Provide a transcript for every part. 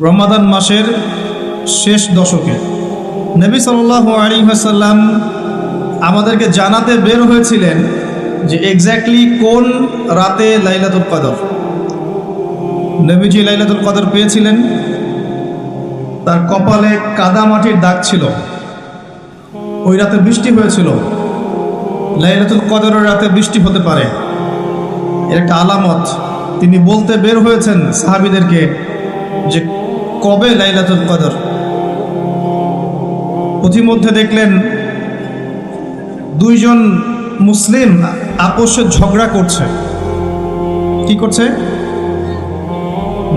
রমাদান মাসের শেষ দশকে। নবী সাল্লাহ আলী হাসাল্লাম আমাদেরকে জানাতে বের হয়েছিলেন যে এক্স্যাক্টলি কোন রাতে লাইলাতুল কদর। নবীজি লাইলাতুল কদর পেয়েছিলেন। তার কপালে কাদা মাটির দাগ ছিল। ওই রাতে বৃষ্টি হয়েছিল। লাইলাতুল কদরের রাতে বৃষ্টি হতে পারে। এর একটা আলামত। তিনি বলতে বের হয়েছেন সাহাবিদেরকে যে কবে লাইলাতুল কদর? পথিমধ্যে দেখলেন দুইজন মুসলিম আপোষে ঝগড়া করছে। কি করছে?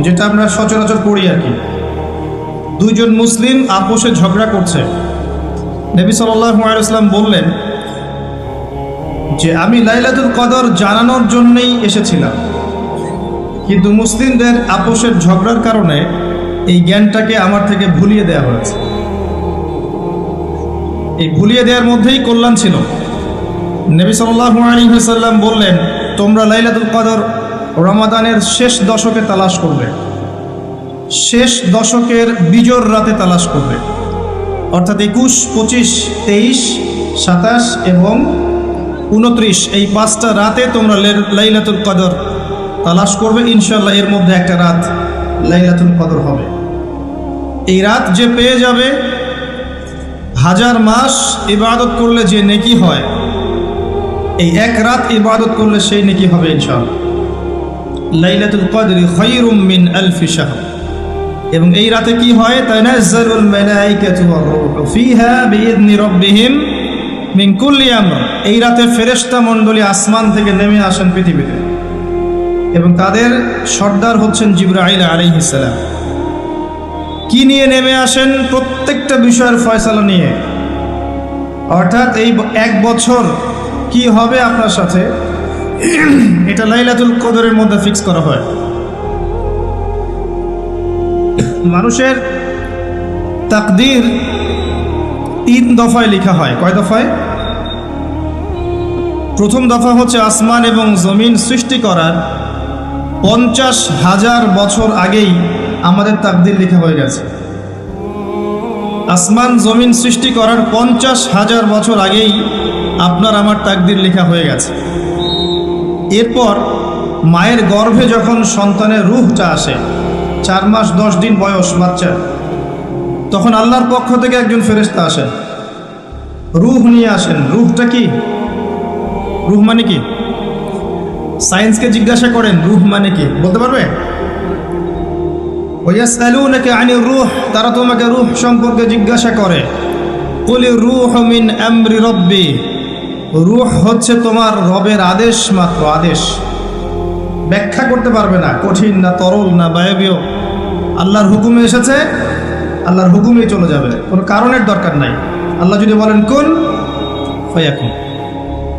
যেটা আমরা সচরাচর করি আর কি। দুইজন মুসলিম আপোষে ঝগড়া করছে। নবী সাল্লাম বললেন যে, আমি লাইলাতুল কদর জানানোর জন্যই এসেছিলাম। কিন্তু মুসলিমদের আপোষের ঝগড়ার কারণে এই জ্ঞানটাকে আমার থেকে ভুলিয়ে দেওয়া হয়েছে। এই ভুলিয়ে দেওয়ার মধ্যেই কল্যাণ ছিল। নবী ওয়াসাল্লাম বললেন, তোমরা লাইলাতুল কদর রমাদানের শেষ দশকে তালাশ করবে। শেষ দশকের বিজোর রাতে তালাশ করবে। অর্থাৎ একুশ, পঁচিশ, তেইশ, সাতাশ এবং উনত্রিশ, এই পাঁচটা রাতে তোমরা লাইলাতুল কদর তালাশ করবে। ইনশাল্লাহ এর মধ্যে একটা রাত লাইলাতুল কদর হবে। এই রাত যে পেয়ে যাবে, হাজার মাস ইবাদত করলে যে নেকি হয়, এই এক রাত ইবাদত করলে সেই নেকি হবে ইনশাল্লাহ লাইলাতুল কদরি খৈরুম মিন আলফি শাহর। এবং এই রাতে কি হয়? তানাজ্জালুল মালাইকাতু ওয়ার রূহু ফিহা বিইذনি রাব্বিহিম এই রাতে ফেরেশতা মণ্ডলী আসমান থেকে নেমে আসেন পৃথিবীতে। এবং তাদের সর্দার হচ্ছেন জিব্রাইল আলাইহিস সালাম। কি নিয়ে নেমে আসেন প্রত্যেকটা বিষয়ের ফয়সালা নিয়ে? অর্থাৎ এই এক বছর কি হবে আপনার সাথে? এটা লাইলাতুল কদরের মধ্যে ফিক্স করা হয়। মানুষের তাকদির তিন দফায় লেখা হয়। কয় দফায়? প্রথম দফা হচ্ছে আসমান এবং জমিন সৃষ্টি করার পঞ্চাশ হাজার বছর আগেই আমাদের তাকদির লেখা হয়ে গেছে। আসমান জমিন সৃষ্টি করার পঞ্চাশ হাজার বছর আগেই আপনার আমার তাকদির লেখা হয়ে গেছে। এরপর মায়ের গর্ভে যখন সন্তানের রুহটা আসে, চার মাস দশ দিন বয়স বাচ্চা, তখন আল্লাহর পক্ষ থেকে একজন ফেরেস্তা আসেন। রুহ নিয়ে আসেন। রুহটা কি? রুহ মানে কি? সায়েন্সকে জিজ্ঞাসা করেন, রুহ মানে কি? বলতে পারবে? ওয়াসআলুনাকা আনির রূহ তারা তোমাকে রূহ সম্পর্কে জিজ্ঞাসা করে। কুলি রূহ মিন আমরি রব্বি রূহ হচ্ছে তোমার রবের আদেশ মাত্র আদেশ। ব্যাখ্যা করতে পারবে না, কঠিন না, তরল না বায়বীয় আল্লাহর হুকুমে এসেছে, আল্লাহর হুকুমেই চলে যাবে, কোনো কারণের দরকার নাই। আল্লাহ যদি বলেন, কোন? ফয়াকুন।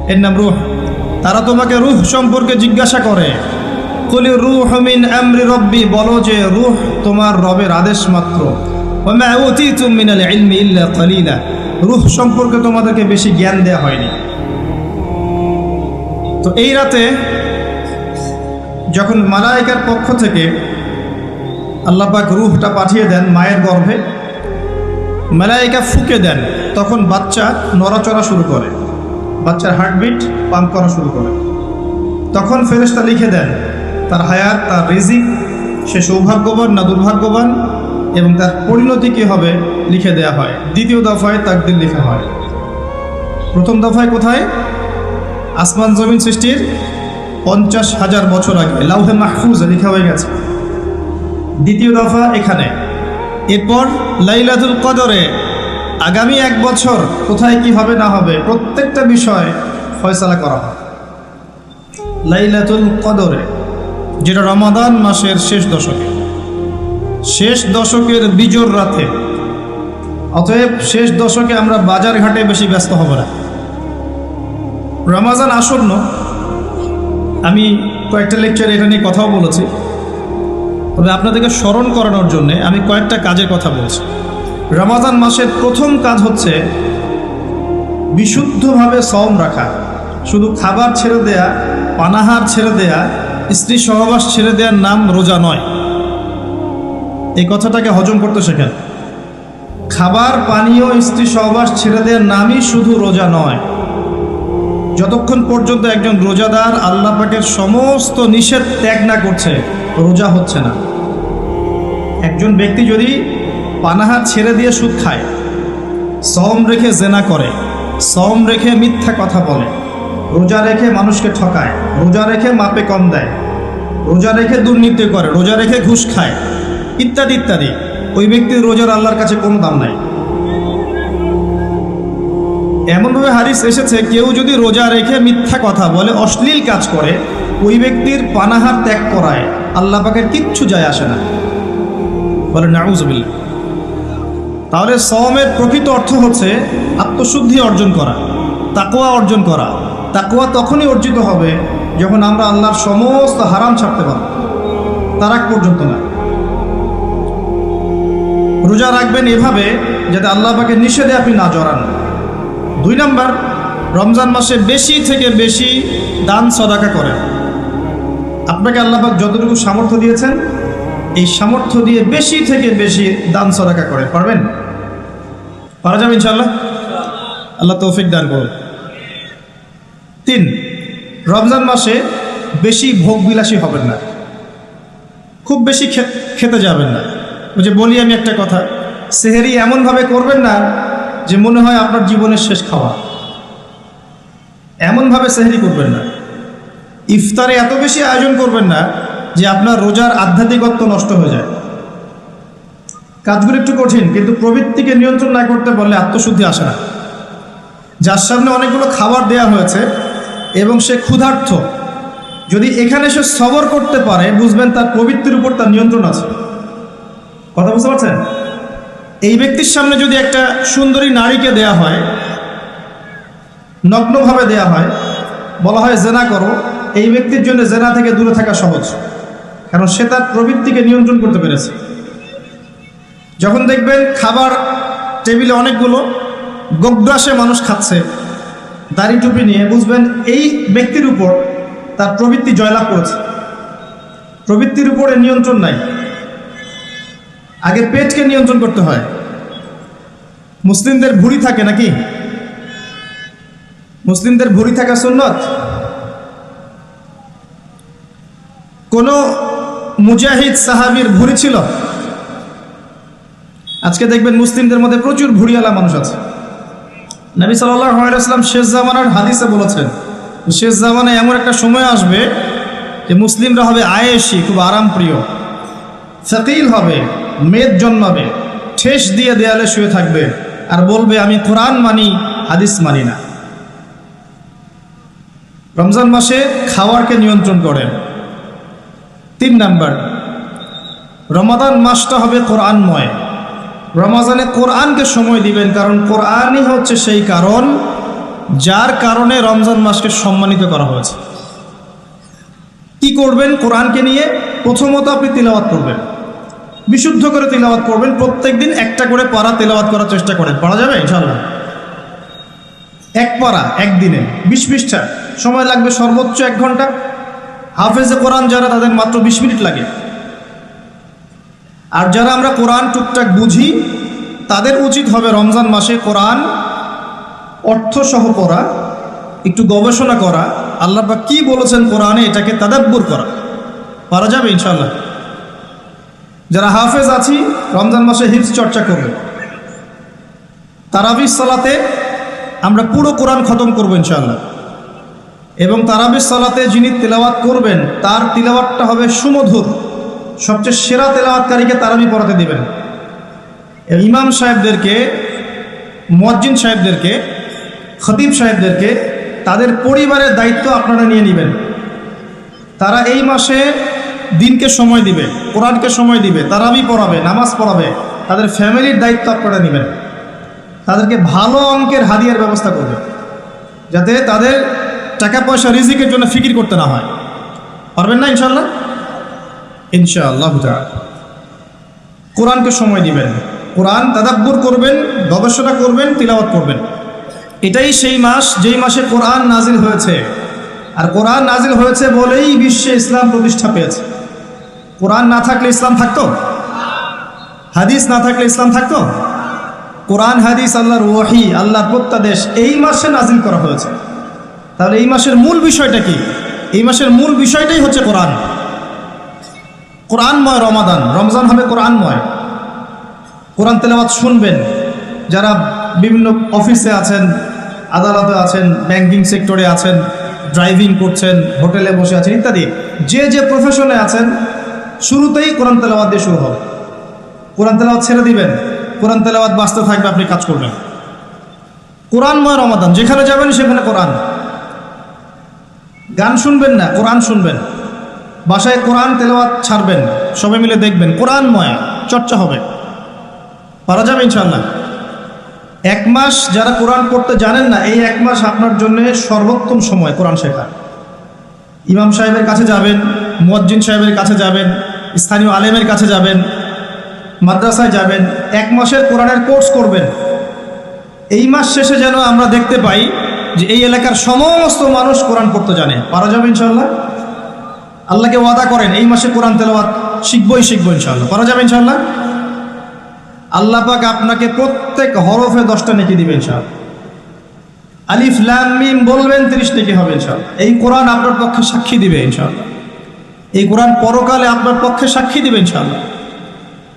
এর নাম রুহ। তারা তোমাকে রুহ সম্পর্কে জিজ্ঞাসা করে। কলি রুহ মিন আমরি রব্বি, বলো যে রুহ তোমার রবের আদেশ মাত্র। মিনাল ইলমি ইল্লা কলিলা। রুহ সম্পর্কে তোমাদেরকে বেশি জ্ঞান দেওয়া হয়নি। তো এই রাতে যখন মালাইকার পক্ষ থেকে আল্লাহ পাক রুহটা পাঠিয়ে দেন মায়ের গর্ভে, মালাইকা ফুকে দেন, তখন বাচ্চা নড়াচড়া শুরু করে। বাচ্চার হার্টবিট পাম্প করা শুরু করে। তখন ফেরেশতা লিখে দেন তার হায়াত, তার রিজিক, সে সৌভাগ্যবান না দুর্ভাগ্যবান এবং তার পরিণতি কী হবে লিখে দেয়া হয়। দ্বিতীয় দফায় তাকদির লেখা হয়। প্রথম দফায় কোথায়? আসমান জমিন সৃষ্টির পঞ্চাশ হাজার বছর আগে। লাউহে মাহফুজ লেখা হয়ে গেছে। দ্বিতীয় দফা এখানে। এরপর লাইলাতুল কদরে। আগামী এক বছর কোথায় কি হবে না হবে প্রত্যেকটা বিষয় ফয়সালা করা হয়। লাইলাতুল কদরে। যেটা রমাদান মাসের শেষ দশকে। শেষ দশকের বিজোর রাতে। অতএব শেষ দশকে আমরা বাজার ঘাটে বেশি ব্যস্ত হব না। রমাজান আসন্ন, আমি কয়েকটা লেকচারে এটা নিয়ে কথাও বলেছি। তবে আপনাদেরকে স্মরণ করানোর জন্যে আমি কয়েকটা কাজের কথা বলছি। রমাজান মাসের প্রথম কাজ হচ্ছে বিশুদ্ধভাবে সম রাখা। শুধু খাবার ছেড়ে দেয়া, পানাহার ছেড়ে দেয়া স্ত্রী সহবাস ছেড়ে দেওয়ার নাম রোজা নয়। এই কথাটাকে হজম করতে শেখেন। খাবার, পানীয়, স্ত্রী সহবাস ছেড়ে দেওয়ার নামই শুধু রোজা নয়। যতক্ষণ পর্যন্ত একজন রোজাদার আল্লাহ পাকের সমস্ত নিষেধ ত্যাগ না করছে, রোজা হচ্ছে না। একজন ব্যক্তি যদি পানাহার ছেড়ে দিয়ে সুদ খায় সম রেখে জেনা করে সম রেখে মিথ্যা কথা বলে রোজা রেখে মানুষকে ঠকায়, রোজা রেখে মাপে কম দেয়, রোজা রেখে দুর্নীতি করে, রোজা রেখে ঘুষ খায়, ইত্যাদি ইত্যাদি। ওই ব্যক্তির রোজার আল্লাহর কাছে কোনো দাম নাই। এমনভাবে হারিস এসেছে, কেউ যদি রোজা রেখে মিথ্যা কথা বলে, অশ্লীল কাজ করে, ওই ব্যক্তির পানাহার ত্যাগ করায়, আল্লাহ পাকের কিচ্ছু যায় আসে না। বলে নাউজবিল্লা তাহলে সমের প্রকৃত অর্থ হচ্ছে আত্মশুদ্ধি অর্জন করা তাকোয়া অর্জন করা। তাকোয়া তখনই অর্জিত হবে যখন আমরা আল্লাহর সমস্ত হারাম ছাড়তে পারব। তার আগ পর্যন্ত না রোজা রাখবেন এভাবে যাতে আল্লাহ পাকে নিষেধে আপনি না জড়ান। দুই নাম্বার, রমজান মাসে বেশি থেকে বেশি দান সদাকা করেন। আপনাকে আল্লাহবাক যতটুকু সামর্থ্য দিয়েছেন, এই সামর্থ্য দিয়ে বেশি থেকে বেশি দান সদাকা করেন পারবেন? পারা যাবে ইনশাল্লাহ আল্লাহ তৌফিক দান করুন। তিন, রমজান মাসে বেশি ভোগ বিলাসী হবেন না। খুব বেশি খেতে যাবেন না। ওই যে বলি আমি একটা কথা, সেহেরি এমনভাবে করবেন না যে মনে হয় আপনার জীবনের শেষ খাওয়া। এমনভাবে সেহেরি করবেন না। ইফতারে এত বেশি আয়োজন করবেন না যে আপনার রোজার আধ্যাত্মিকত্ব নষ্ট হয়ে যায়। কাজগুলো একটু কঠিন, কিন্তু প্রবৃত্তিকে নিয়ন্ত্রণ না করতে পারলে আত্মশুদ্ধি আসে না। যার সামনে অনেকগুলো খাবার দেয়া হয়েছে এবং সে ক্ষুধার্থ। যদি এখানে সে সবর করতে পারে, বুঝবেন তার প্রবৃত্তির উপর তার নিয়ন্ত্রণ আছে। কথা বুঝতে পারছেন? এই ব্যক্তির সামনে যদি একটা সুন্দরী নারীকে দেয়া হয়, নগ্নভাবে দেয়া হয়, বলা হয় জেনা করো, এই ব্যক্তির জন্য জেনা থেকে দূরে থাকা সহজ। কারণ সে তার প্রবৃত্তিকে নিয়ন্ত্রণ করতে পেরেছে। যখন দেখবেন খাবার টেবিলে অনেকগুলো গোগ্রাসে মানুষ খাচ্ছে দাড়ি টুপি নিয়ে বুঝবেন এই ব্যক্তির উপর তার প্রবৃত্তি জয়লাভ করেছে। প্রবৃত্তির উপরে নিয়ন্ত্রণ নাই। আগে পেটকে নিয়ন্ত্রণ করতে হয়। মুসলিমদের ভুঁড়ি থাকে নাকি? মুসলিমদের ভুঁড়ি থাকা সুন্নত? কোন মুজাহিদ সাহাবির ভুঁড়ি ছিল? আজকে দেখবেন মুসলিমদের মধ্যে প্রচুর ভুঁড়িওয়ালা মানুষ আছে। নবী সাল্লাম শেষ জামানার হাদিসে বলেছেন, শেষ জামানায় এমন একটা সময় আসবে যে মুসলিমরা হবে আয়েসি খুব আরামপ্রিয়। সাকিল হবে, মেদ জন্মাবে, ঠেস দিয়ে দেয়ালে শুয়ে থাকবে আর বলবে, আমি কোরআন মানি, হাদিস মানি না। রমজান মাসে খাওয়ারকে নিয়ন্ত্রণ করেন তিন নাম্বার, রমাদান মাসটা হবে কোরআনময়। রমাজানে কোরআনকে সময় দিবেন, কারণ কোরআনই হচ্ছে সেই কারণ যার কারণে রমজান মাসকে সম্মানিত করা হয়েছে। কি করবেন কোরআনকে নিয়ে? প্রথমত আপনি তিলাওয়াত করবেন। বিশুদ্ধ করে তিলাওয়াত করবেন। প্রত্যেক দিন একটা করে পারা তেলাওয়াত করার চেষ্টা করেন। পড়া যাবে? ইনশাল্লাহ এক পারা, একদিনে। বিশ পৃষ্ঠা। সময় লাগবে সর্বোচ্চ এক ঘণ্টা। হাফেজে কোরআন যারা, তাদের মাত্র বিশ মিনিট লাগে। আর যারা আমরা কোরআন, টুকটাক বুঝি, তাদের উচিত হবে রমজান মাসে কোরআন অর্থসহ পড়া, একটু গবেষণা করা। আল্লাহ বা কি বলেছেন কোরআনে, এটাকে তাদাব্বুর করা। পারা যাবে ইনশাল্লাহ যারা হাফেজ আছি, রমজান মাসে হিপস চর্চা করবে। তারাবিস সালাতে আমরা পুরো কোরআন খতম করব ইনশাল্লাহ এবং তারাবিস সালাতে যিনি তেলাওয়াত করবেন, তার তিলাওয়াতটা হবে সুমধুর। সবচেয়ে সেরা তেলাওয়াতকারীকে তারাবি পড়াতে দিবেন। ইমাম সাহেবদেরকে মজ্জিন সাহেবদেরকে, খতিব সাহেবদেরকে তাদের পরিবারের দায়িত্ব আপনারা নিয়ে নেবেন। তারা এই মাসে দিনকে সময় দিবে, কোরআনকে সময় দিবে, তারাবি পড়াবে, নামাজ পড়াবে, তাদের ফ্যামিলির দায়িত্ব আপনারা নেবেন। তাদেরকে ভালো অঙ্কের হাদিয়ার ব্যবস্থা করবে, যাতে তাদের টাকা পয়সা রিজিকের জন্য ফিকির করতে না হয়। পারবেন না ইনশাল্লাহ ইনশাআল্লাহ কোরআনকে সময় দিবেন কোরআন তাদাব্বুর করবেন, গবেষণা করবেন, তিলাওয়াত করবেন। এটাই সেই মাস, যেই মাসে কোরআন নাজিল হয়েছে। আর কোরআন নাজিল হয়েছে বলেই বিশ্বে ইসলাম প্রতিষ্ঠা পেয়েছে। কোরআন না থাকলে ইসলাম থাকতো? হাদিস না থাকলে ইসলাম থাকতো? কোরআন, হাদিস, আল্লাহর ওয়াহি, আল্লাহর প্রত্যাদেশ, এই মাসে নাজিল করা হয়েছে। তাহলে এই মাসের মূল বিষয়টা কি? এই মাসের মূল বিষয়টাই হচ্ছে কোরআন। কোরআনময় রমাদান, রমজান হবে কোরআনময়। কোরআন তেলাওয়াত শুনবেন। যারা বিভিন্ন অফিসে আছেন, আদালতে আছেন, ব্যাংকিং সেক্টরে আছেন, ড্রাইভিং করছেন, হোটেলে বসে আছেন ইত্যাদি, যে যে প্রফেশনে আছেন, শুরুতেই কোরআন তেলাওয়াত দিয়ে শুরু হবে। কোরআন তেলাওয়াত ছেড়ে দিবেন। কোরআন তেলাওয়াত বাঁচতে থাকবে, আপনি কাজ করবেন। কোরআনময় রমাদান, যেখানে যাবেন সেখানে কোরআন। গান শুনবেন না, কোরআন শুনবেন। বাসায় কোরআন তেলাওয়াত ছাড়বেন, সবাই মিলে দেখবেন, কোরআনময়, চর্চা হবে। পারা যাবে ইনশাল্লাহ এক মাস যারা কোরআন পড়তে জানেন না, এই এক মাস আপনার জন্য সর্বোত্তম সময় কোরআন শেখা। ইমাম সাহেবের কাছে যাবেন, মুয়াজ্জিন সাহেবের কাছে যাবেন, স্থানীয় আলেমের কাছে যাবেন, মাদ্রাসায় যাবেন, এক মাসের কোরআনের কোর্স করবেন। এই মাস শেষে যেন আমরা দেখতে পাই যে এই এলাকার সমস্ত মানুষ কোরআন পড়তে জানে। পারা যাবে ইনশাল্লাহ আল্লাহকে ওয়াদা করেন, এই মাসে কোরআন তেলাওয়াত শিখবই শিখব ইনশাল্লাহ করা যাবে ইনশাল্লাহ আল্লাহ পাক আপনাকে প্রত্যেক হরফে দশটা নেকি দিবে ইনশাল্লাহ আলিফ, লাম, মিম বলবেন, তিরিশ নেকি হবে ইনশাল্লাহ এই কোরআন আপনার পক্ষে সাক্ষী দিবে ইনশাল্লাহ এই কোরআন পরকালে আপনার পক্ষে সাক্ষী দিবে ইনশাল্লাহ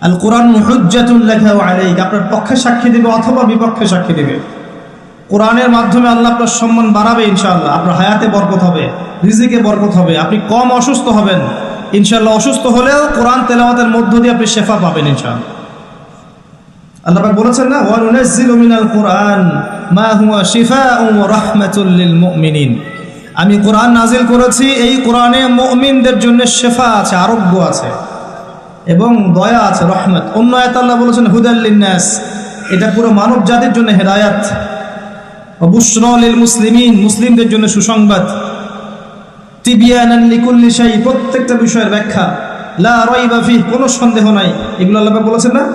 আল কোরআন হুজ্জাতুল্লাহ আলাইক, আপনার পক্ষে সাক্ষী দিবে অথবা বিপক্ষে সাক্ষী দিবে। কোরআনের মাধ্যমে আল্লাহ আপনার সম্মান বাড়াবে ইনশাআল্লাহ। আপনার হায়াতে বরকত হবে, রিজিকে বরকত হবে। আপনি কম অসুস্থ হবেন, ইনশাআল্লাহ অসুস্থ হলেও কোরআন তেলাওয়াতের মধ্য দিয়ে আপনি শেফা পাবেন ইনশাআল্লাহ। আল্লাহ বলেছেন না ওয়া নুনাজ্জিলু মিনাল কোরআন মা হুয়া শিফাউন ওয়া রাহমাতুল লিল মুমিনিন। আমি কোরআন নাজিল করেছি, এই কোরআনে মুমিনদের জন্য শেফা আছে, আরোগ্য আছে এবং দয়া আছে, রহমত। অন্য আয়াত আল্লাহ বলেছেন হুদাল্লিন নাস। এটা পুরো মানব জাতির জন্য হেদায়াত। মুসলিমদের জন্য সুসংবাদ। প্রত্যেকটা বিষয়ের ব্যাখ্যা। লা কোনো সন্দেহ নাই। এগুলো আল্লাহ বলেছেন না?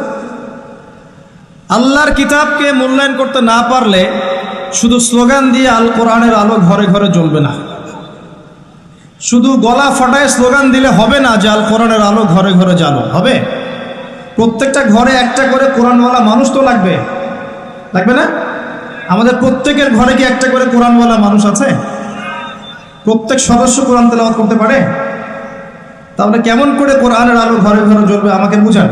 আল্লাহর কিতাবকে মূল্যায়ন করতে না পারলে শুধু স্লোগান দিয়ে আল কোরআনের আলো ঘরে ঘরে জ্বলবে না। শুধু গলা ফাটায় স্লোগান দিলে হবে না যে আল কোরআনের আলো ঘরে ঘরে জ্বালো। হবে? প্রত্যেকটা ঘরে একটা করে কোরআনওয়ালা মানুষ তো লাগবে। লাগবে না? আমাদের প্রত্যেকের ঘরে কি একটা করে কোরআনওয়ালা মানুষ আছে? প্রত্যেক সদস্য কোরআন তেলাওয়াত করতে পারে? তাহলে কেমন করে কোরআনের আলো ঘরে ঘরে জ্বলবে? আমাকে বুঝান।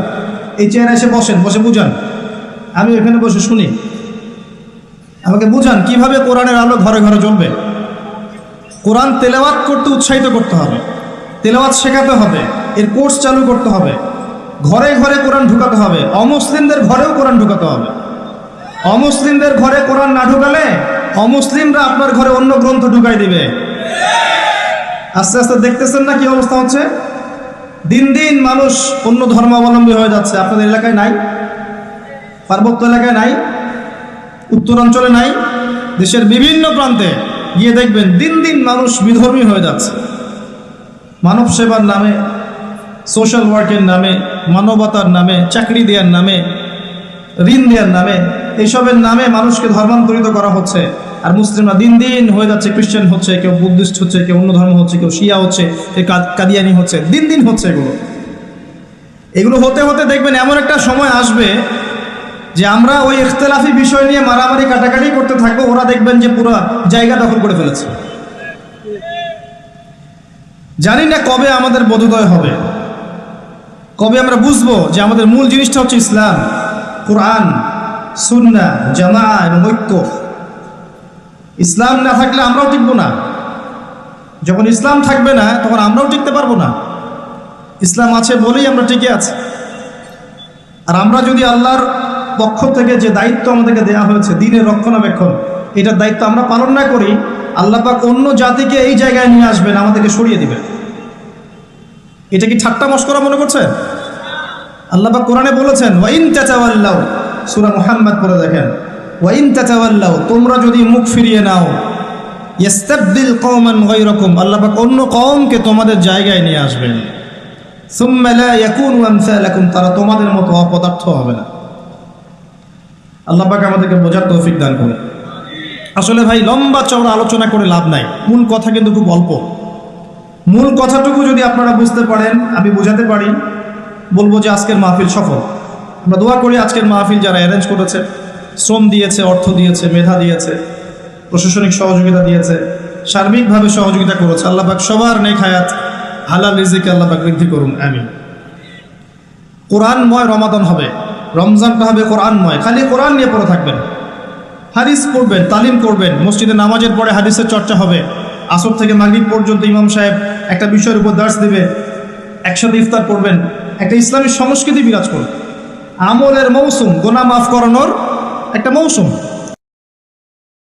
এই চেয়ারে এসে বসেন, বসে বুঝান। আমি এখানে বসে শুনি। আমাকে বুঝান কীভাবে কোরআনের আলো ঘরে ঘরে জ্বলবে? কোরআন তেলাওয়াত করতে উৎসাহিত করতে হবে। তেলাওয়াত শেখাতে হবে। এর কোর্স চালু করতে হবে। ঘরে ঘরে কোরআন ঢুকাতে হবে। অমুসলিমদের ঘরেও কোরআন ঢুকাতে হবে। অমুসলিমদের ঘরে কোরআন না ঢুকালে অমুসলিমরা আপনার ঘরে অন্য গ্রন্থ ঢুকাই দিবে। আস্তে আস্তে দেখতেছেন না কি অবস্থা হচ্ছে? দিন দিন মানুষ অন্য ধর্মাবলম্বী হয়ে যাচ্ছে। আপনাদের এলাকায় নাই? পার্বত্য এলাকায় নাই? উত্তরাঞ্চলে নাই? দেশের বিভিন্ন প্রান্তে গিয়ে দেখবেন দিন দিন মানুষ বিধর্মী হয়ে যাচ্ছে। মানব সেবার নামে, সোশ্যাল ওয়ার্কের নামে, মানবতার নামে, চাকরি দেওয়ার নামে, ঋণ দেওয়ার নামে এইসবের নামে মানুষকে ধর্মান্তরিত করা হচ্ছে। আর মুসলিমরা দিন দিন হয়ে যাচ্ছে খ্রিস্টান হচ্ছে, কেউ বুদ্ধিস্ট হচ্ছে, কেউ অন্য ধর্ম হচ্ছে, কেউ শিয়া হচ্ছে, কেউ কাদিয়ানি হচ্ছে, দিন দিন হচ্ছে এগুলো। এগুলো হতে হতে দেখবেন এমন একটা সময় আসবে যে আমরা ওই ইখতলাফি বিষয় নিয়ে মারামারি, কাটাকাটি করতে থাকব, ওরা দেখবেন যে পুরো জায়গা দখল করে ফেলেছে। জানি না কবে আমাদের বোধোদয় হবে। কবে আমরা বুঝব যে আমাদের মূল জিনিসটা হচ্ছে ইসলাম, কোরআন। সুন্না জামা এবং ঐক্য। ইসলাম না থাকলে আমরাও টিকবো না। যখন ইসলাম থাকবে না, তখন আমরাও টিকতে পারব না। ইসলাম আছে বলেই আমরা টিকে আছি। আর আমরা যদি আল্লাহর পক্ষ থেকে যে দায়িত্ব আমাদেরকে দেওয়া হয়েছে, দিনের রক্ষণাবেক্ষণ, এটার দায়িত্ব আমরা পালন না করি, আল্লাহ পাক অন্য জাতিকে এই জায়গায় নিয়ে আসবেন, আমাদেরকে সরিয়ে দিবেন। এটা কি ঠাট্টা মস্করা মনে করছে? আল্লাহ পাক কোরআনে বলেছেন ওয়াইন তাতাওয়াল্লাও সূরা মুহাম্মদ পড়ে দেখেন। ওয়াইন তাতাওয়াল্লাও তোমরা যদি মুখ ফিরিয়ে নাও ইস্তাবদিল কওমান গায়রাকুম, আল্লাহ পাক অন্য কওমকে তোমাদের জায়গায় নিয়ে আসবেন। সুম্মা লা ইয়াকুনু আমসালাকুম, তারা তোমাদের মতো অপদার্থ হবে না। আল্লাহ পাক আমাদেরকে বোঝার তৌফিক দান করে আসলে ভাই, লম্বা চওড়া আলোচনা করে লাভ নাই। মূল কথা কিন্তু খুব অল্প। মূল কথাটুকু যদি আপনারা বুঝতে পারেন, আমি বোঝাতে পারি। বলব যে আজকের মাহফিল সফল। আমরা দোয়া করি আজকের মাহফিল যারা অ্যারেঞ্জ করেছে, শ্রম দিয়েছে, অর্থ দিয়েছে, মেধা দিয়েছে, প্রশাসনিক সহযোগিতা দিয়েছে, সার্বিকভাবে সহযোগিতা করেছে আল্লাহবাক সবার নেক হায়াত, হালাল রিজিকে আল্লাহবাক বৃদ্ধি করুন, আমিন। কোরআনময় রমাদান হবে, রমজানটা হবে কোরআনময়, খালি কোরআন নিয়ে পড়ে থাকবেন। হাদিস পড়বেন, তালিম করবেন, মসজিদে নামাজের পরে হাদিসের চর্চা হবে, আসর থেকে মাগরিব পর্যন্ত ইমাম সাহেব একটা বিষয়ের উপর দাস দেবে, একসাথে ইফতার করবেন, একটা ইসলামী সংস্কৃতি বিরাজ করবে। আমলের মৌসুম গোনা মাফ করানোর একটা মৌসুম।